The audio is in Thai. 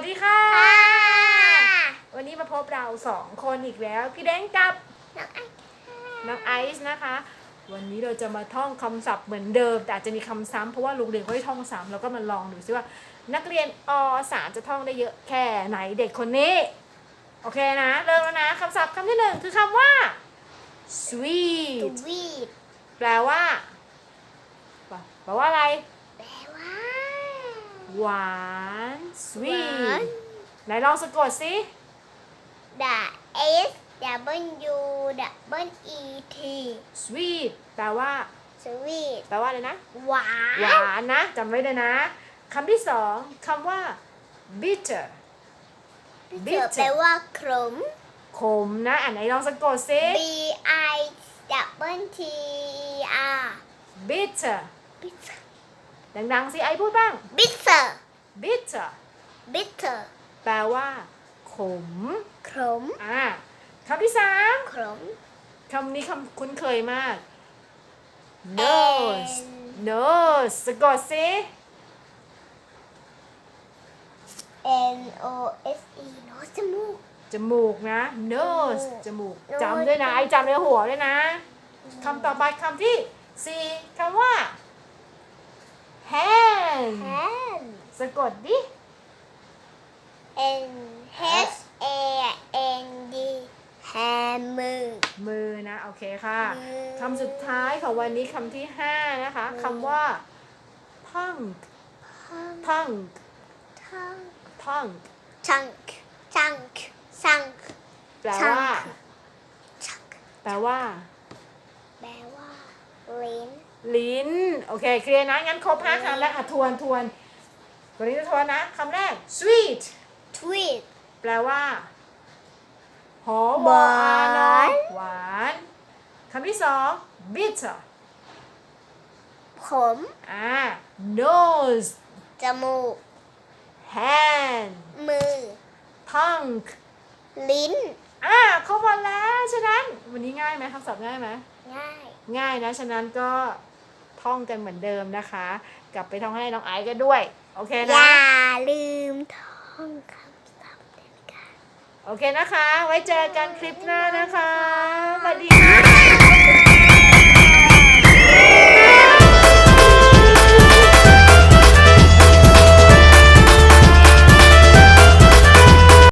วัสดีค่ะค่ะ วันนี้มาพบเราสองคนอีกแล้ว พี่แดงกับน้องไอน้องไอซ์นะคะ วันนี้เราจะมาท่องคำศัพท์เหมือนเดิม แต่อาจจะมีคำซ้ำเพราะว่าโรงเรียนเขาให้ท่องซ้ำแล้วก็มาลองดูซิว่า นักเรียนอสามจะท่องได้เยอะแค่ไหนเด็กคนนี้ โอเคนะเริ่มแล้วนะคำศัพท์คำที่หนึ่งคือคำว่าส sweet วีทแปลว่าแปลว่าอะไร แปลว่า หวานหวา sweet นไหนลองสะกดสิดะ S W W E T sweet แปลว่าสวีทแปลว่าอะไรนะ หวานหวานนะจำไว้เลยนะคำที่สองคำว่า bitter เธอแปลว่าขม ขมนะ อันไหนลองสะกดสิ B I W T E R bitter bitter ดังๆสิไอพูดบ้าง bitter bitter bitter แปลว่า ขม ขม อ่าคำที่สามขมคำนี้คำคุ้นเคยมาก nose N nose สะกดสิ N O S E นอจมูก จมูกนะ nose จมูก Nose จำด้วยนะ ไอจำในหัวด้วยนะ คำต่อไปคำที่สี่คำว่า hand hand สะกดดิ N H A N D hand มือ มือนะ โอเคค่ะมือ คำสุดท้ายของวันนี้คำที่ห้านะคะมือคำว่า tongue tongue tongue tongue chunk chunk chunk แปลว่า chunk แปลว่า แปลว่าลิ้น ลิ้น โอเค เคลียร์นะ งั้นครบห้าคำแล้วอะทวนทวนวันนี้จะทวนนะคำแรก sweet tweet แปลว่าหอวออานอหวานหวานคำที่สอง bitter ผม อ่า nose จมูก hand มือ tongue ลิ้น อ่าครบหมดแล้ว ฉะนั้น วันนี้ง่ายไหมคำศัพท์ง่ายไหม ง่าย ง่ายนะ ฉะนั้นก็ ท่องกันเหมือนเดิมนะคะ กลับไปท่องให้น้องไอซ์กันด้วย โอเคอนะ ย่าลืมท่องคำศัพท์เด็ดขาดโอเคนะคะ ไว้เจอกันคลิปหน้านะคะสวัสดีค่ะ